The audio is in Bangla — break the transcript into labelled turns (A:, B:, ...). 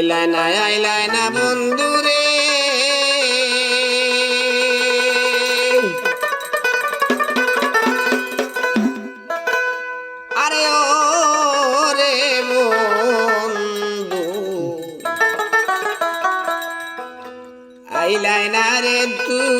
A: আইলাই না আইলাই না বন্ধু রে আরে ও রে বন্ধু। আইলাই না রে তুই